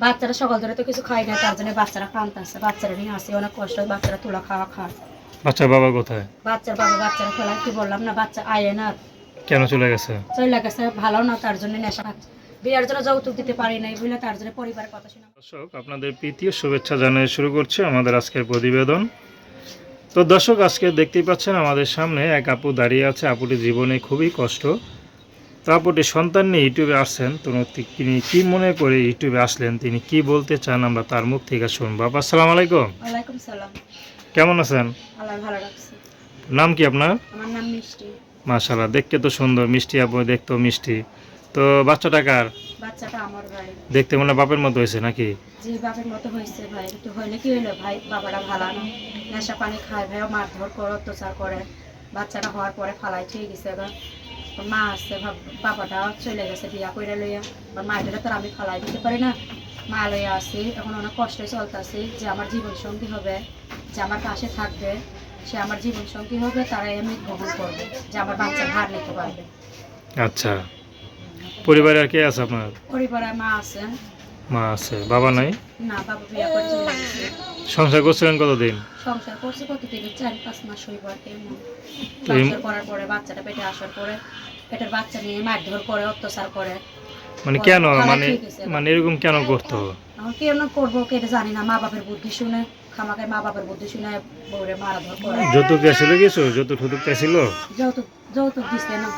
বাচ্চারা সকাল ধরে তো কিছু খায় না তার জন্য বাচ্চারা ক্লান্ত আছে বাচ্চারা নিয়ে আসে অনেক কষ্ট বাচ্চারা তোলা খাওয়া খায়। বাচ্চার বাবা কোথায়? বাচ্চার বাবা বাচ্চারা খেলা কি বললাম না বাচ্চা আয় না। কেন চলে গেছে? চলে গেছে ভালো না তার জন্য নেশা খাচ্ছে। বিয়ের জন্য যৌতুক দিতে পারি নাই বুঝলে তার জন্য পরিবারের কথা শুনে দর্শক আপনাদের প্রীতি শুভেচ্ছা জানিয়ে শুরু করছে আমাদের আজকের প্রতিবেদন। তো দর্শক আজকে দেখতেই পাচ্ছেন আমাদের সামনে এক আপু দাঁড়িয়ে আছে। আপুটির জীবনে খুবই কষ্ট। তো আপুটি সন্তান নিয়ে ইউটিউবে আসছেন তো তিনি কি মনে করে ইউটিউবে আসলেন তিনি কি বলতে চান আমরা তার মুখ থেকে শুনব। আপা আসসালামু আলাইকুম। কেমন আছেন? নাম কি আপনার? মাশাল্লাহ দেখতে তো সুন্দর মিষ্টি আপু দেখতেও মিষ্টি। তো বাচ্চাটা কার? বাচ্চাটা আমার ভাই। দেখতে মনে বাপের মতো হয়েছে নাকি? যে বাপের মতো হয়েছে ভাই। একটু হইলে কি হইল ভাই? বাবাটা ভালো না। নেশা পানি খায় ভাই মারধর করে অত্যাচার করে। বাচ্চাটা হওয়ার পরে ফালাই ঠিক গেছে এবার। মা আসছে বাবাটা চলে গেছে বিয়া করে লইয়া। আর মায়ের তো আমি ফালাই দিতে পারি না। মা লইয়া আসি এখন অনেক কষ্টে চলতেছি যে আমার জীবন সঙ্গী হবে যে আমার পাশে থাকবে সে আমার জীবন সঙ্গী হবে তারাই আমি গ্রহণ করবে যে আমার বাচ্চা ভার নিতে পারবে। আচ্ছা। পরিবারে আর কে আছে আপনার? পরিবারে মা আছেন মা আছে। বাবা নাই? না বাবা বিয়া করে চলে গেছে সংসার করছিলেন কতদিন? সংসার করছে কত থেকে চার পাঁচ মাস হইব আর কেমন সংসার করার পরে বাচ্চাটা পেটে আসার পরে পেটের বাচ্চা নিয়ে মারধর করে অত্যাচার করে। মানে কেন? মানে মানে এরকম কেন করতো এখন কেন করব কেটে জানি না। মা বাপের বুদ্ধি শুনে খামাকে মা বাপের বুদ্ধি শুনে বউরে মারাধর করে। যৌতুক ছিল কিছু? যৌতুক ঠুতুক ছিল যৌতুক যৌতুক দিছে না।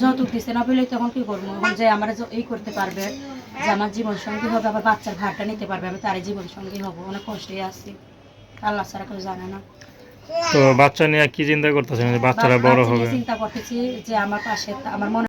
যৌতুক দিছে না পেলে তখন কি করব? এখন যে আমার এই করতে পারবে যে আমার জীবন সঙ্গী হবে আবার বাচ্চার ভারটা নিতে পারবে আমি তারই জীবনসঙ্গী হব অনেক কষ্টে আছি। আল্লাহ ছাড়া কেউ জানে না। তো বাচ্চা নিয়ে কি চিন্তা করতেছেন? বাচ্চারা বড় হবে। চিন্তা করতেছি যে আমার পাশে আমার মনে